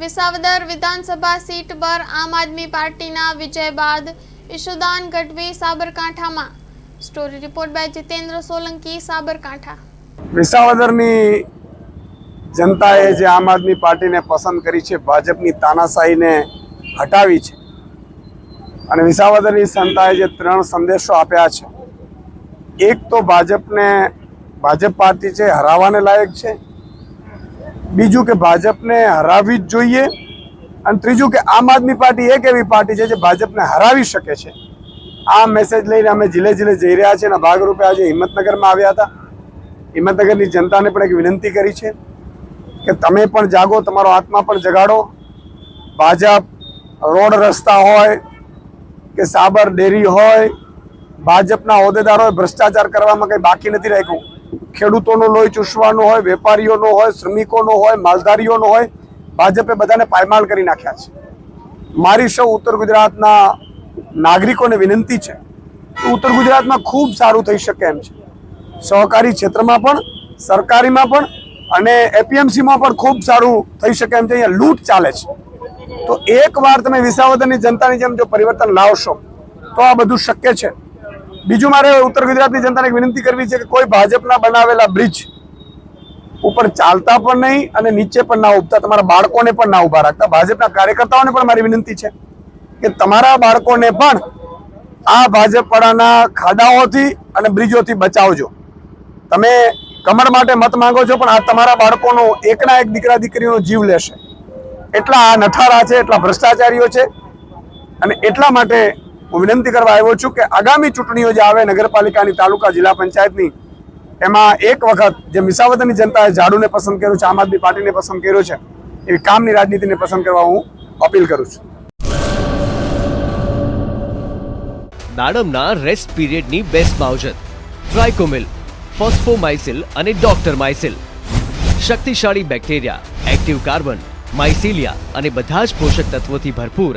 વિસાવદર વિધાનસભા સીટ પર આમ આદમી પાર્ટીના વિજય બાદ ઈશુદાન ગઢવી સાબરકાંઠામાં. Story report by Jitendra Solanki, Sabarkantha. વિસાવદરની જનતાએ જે આમ આદમી પાર્ટીને પસંદ કરી છે, ભાજપની તાનાશાહીને હટાવી છે અને વિસાવદરની જનતાએ જે ત્રણ સંદેશો આપ્યા છે, એક તો ભાજપને, ભાજપ પાર્ટી છે, હરાવવાને લાયક છે બીજું કે ભાજપને હરાવવી જ જોઈએ. અને ત્રીજું કે આમ આદમી પાર્ટી એક એવી પાર્ટી છે જે ભાજપને હરાવી શકે છે. આ મેસેજ લઈને અમે જિલ્લે જિલ્લે જઈ રહ્યા છીએ અને ભાગરૂપે આજે હિંમતનગરમાં આવ્યા હતા. હિંમતનગરની જનતાને પણ એક વિનંતી કરી છે કે તમે પણ જાગો, તમારો આત્મા પણ જગાડો. ભાજપ રોડ રસ્તા હોય કે સાબર ડેરી હોય, ભાજપના હોદ્દેદારોએ ભ્રષ્ટાચાર કરવામાં કંઈ બાકી નથી રાખ્યું. ખેડૂતોનું લોહી ચૂસવાનો હોય, વેપારીઓનો હોય, શ્રમિકોનો હોય, માલધારીઓનો હોય, ભાજપે બધાને પાયમાલ કરી નાખ્યા છે. મારી સૌ ઉત્તર ગુજરાતના નાગરિકોને વિનંતી છે કે ઉત્તર ગુજરાતમાં ખૂબ સારું થઈ શકે એમ છે. સહકારી ક્ષેત્રમાં પણ, સરકારીમાં પણ અને એપીએમસીમાં પણ ખૂબ સારું થઈ શકે એમ છે. અહીંયા લૂંટ ચાલે છે. તો એકવાર તમે વિસાવદરની જનતાની જેમ જો પરિવર્તન લાવશો, તો આ બધું શક્ય છે. બીજું મારે ઉત્તર ગુજરાતની જનતાને વિનંતી કરવી છે કે કોઈ ભાજપના બનાવેલા બ્રિજ ઉપર ચાલતા પણ નહીં અને નીચે પણ ના ઉભતા. તમારા બાળકોને પણ ના ઊભા રાખતા. ભાજપના કાર્યકર્તાઓને પણ મારી વિનંતી છે કે તમારા બાળકોને પણ આ ભાજપવાળાના ખાડાઓથી અને બ્રિજોથી બચાવજો. તમે કમર માટે મત માંગો છો, પણ આ તમારા બાળકોનો એકના એક દીકરા દીકરીનો જીવ લેશે. એટલા આ નઠારા છે, એટલા ભ્રષ્ટાચારીઓ છે અને એટલા માટે હું વિનંતી કરવા આવ્યો છું કે આગામી ચૂંટણીઓ જે આવે નગરપાલિકાની, તાલુકા, જિલ્લા પંચાયતની, એમાં એક વખત જે મિસાવતની જનતાએ ઝાડુને પસંદ કર્યું છે, આમ આદમી પાર્ટીને પસંદ કર્યો છે, એવી કામની રાજનીતિને પસંદ કરવા હું અપીલ કરું છું. દાડમના રેસ્ટ પીરિયડની બેસ્ટ માવજત ટ્રાઇકોમિલ ફોસ્ફોમાઇસિલ અને ડોક્ટર માઇસિલ શક્તિશાળી બેક્ટેરિયા એક્ટિવ કાર્બન માઇસિલિયા અને બધા જ પોષક તત્વોથી ભરપૂર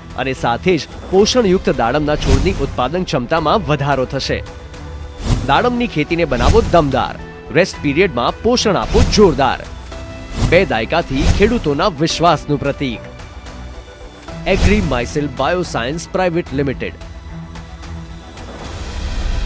અને સાથે જ પોષણયુક્ત દાડમના છોડની ઉત્પાદન ક્ષમતામાં વધારો થશે. દાડમની ખેતીને બનાવો દમદાર. રેસ્ટ પીરિયડમાં પોષણ આપો જોરદાર. બે દાયકાથી ખેડૂતોના વિશ્વાસનું પ્રતીક. Agri mycel bioscience private limited